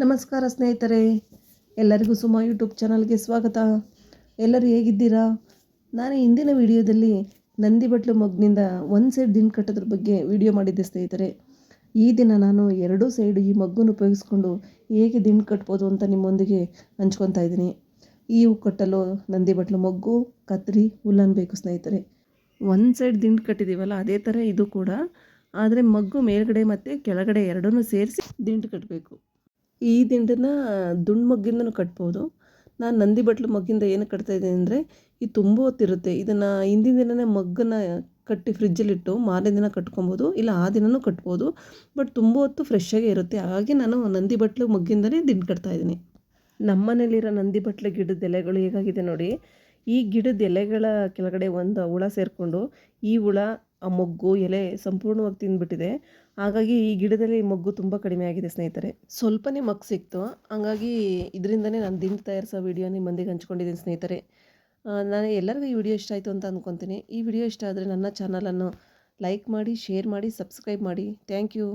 ನಮಸ್ಕಾರ ಸ್ನೇಹಿತರೆ, ಎಲ್ಲರಿಗೂ ಸುಮಾ ಯೂಟ್ಯೂಬ್ ಚಾನಲ್ಗೆ ಸ್ವಾಗತ. ಎಲ್ಲರೂ ಹೇಗಿದ್ದೀರಾ? ನಾನು ಹಿಂದಿನ ವಿಡಿಯೋದಲ್ಲಿ ನಂದಿ ಬಟ್ಲು ಮಗ್ನಿಂದ ಒಂದು ಸೈಡ್ ದಿನ ಕಟ್ಟೋದ್ರ ಬಗ್ಗೆ ವಿಡಿಯೋ ಮಾಡಿದ್ದೆ ಸ್ನೇಹಿತರೆ. ಈ ದಿನ ನಾನು ಎರಡೂ ಸೈಡು ಈ ಮಗ್ಗನ್ನು ಉಪಯೋಗಿಸ್ಕೊಂಡು ಹೇಗೆ ದಿನ ಕಟ್ಬೋದು ಅಂತ ನಿಮ್ಮೊಂದಿಗೆ ಹಂಚ್ಕೊತಾ ಇದ್ದೀನಿ. ಈ ಹೂ ಕಟ್ಟಲು ನಂದಿ ಬಟ್ಲು ಮಗ್ಗು, ಕತ್ರಿ, ಹುಲ್ಲನ್ ಬೇಕು ಸ್ನೇಹಿತರೆ. ಒಂದು ಸೈಡ್ ದಿಂಡು ಕಟ್ಟಿದ್ದೀವಲ್ಲ ಅದೇ ಥರ ಇದು ಕೂಡ. ಆದರೆ ಮಗ್ಗು ಮೇಲ್ಗಡೆ ಮತ್ತು ಕೆಳಗಡೆ ಎರಡನ್ನೂ ಸೇರಿಸಿ ದಿಂಡು ಕಟ್ಟಬೇಕು ಈ ದಿಂಡನ್ನ ದುಂಡು ಮಗ್ಗಿಂದನು ಕಟ್ಬೋದು. ನಾನು ನಂದಿ ಬಟ್ಲು ಮಗ್ಗಿಂದ ಏನು ಕಟ್ತಾ ಇದ್ದೀನಿ ಅಂದರೆ ಇದು ತುಂಬ ಹೊತ್ತಿರುತ್ತೆ. ಇದನ್ನು ಹಿಂದಿನ ದಿನವೇ ಮಗ್ಗನ್ನ ಕಟ್ಟಿ ಫ್ರಿಜ್ಜಲ್ಲಿಟ್ಟು ಮಾರನೇ ದಿನ ಕಟ್ಕೊಬೋದು, ಇಲ್ಲ ಆ ದಿನವೂ ಕಟ್ಬೋದು. ಬಟ್ ತುಂಬ ಹೊತ್ತು ಫ್ರೆಶ್ಶಾಗೇ ಇರುತ್ತೆ. ಹಾಗಾಗಿ ನಾನು ನಂದಿ ಬಟ್ಲು ಮಗ್ಗಿಂದನೇ ದಿಂಡು ಕಟ್ತಾ ಇದ್ದೀನಿ. ನಮ್ಮನೇಲಿರೋ ನಂದಿ ಬಟ್ಲು ಗಿಡದ ಎಲೆಗಳು ಹೇಗಾಗಿದೆ ನೋಡಿ, ಈ ಗಿಡದ ಎಲೆಗಳ ಕೆಳಗಡೆ ಒಂದು ಹುಳ ಸೇರಿಕೊಂಡು, ಈ ಹುಳ ಆ ಮೊಗ್ಗು ಎಲೆ ಸಂಪೂರ್ಣವಾಗಿ ತಿಂದ್ಬಿಟ್ಟಿದೆ. ಹಾಗಾಗಿ ಈ ಗಿಡದಲ್ಲಿ ಮೊಗ್ಗು ತುಂಬ ಕಡಿಮೆ ಆಗಿದೆ ಸ್ನೇಹಿತರೆ. ಸ್ವಲ್ಪನೇ ಮಗ್ಗು ಸಿಕ್ತು. ಹಾಗಾಗಿ ಇದರಿಂದನೇ ನಾನು ದಿನ ತಯಾರಿಸೋ ವಿಡಿಯೋ ನಿಮ್ಮೊಂದಿಗೆ ಹಂಚ್ಕೊಂಡಿದ್ದೀನಿ ಸ್ನೇಹಿತರೆ. ನಾನು ಎಲ್ಲರಿಗೂ ಈ ವಿಡಿಯೋ ಇಷ್ಟ ಆಯಿತು ಅಂತ ಅಂದ್ಕೊತೀನಿ ಈ ವಿಡಿಯೋ ಇಷ್ಟ ಆದರೆ ನನ್ನ ಚಾನಲನ್ನು ಲೈಕ್ ಮಾಡಿ ಶೇರ್ ಮಾಡಿ ಸಬ್ಸ್ಕ್ರೈಬ್ ಮಾಡಿ. Thank you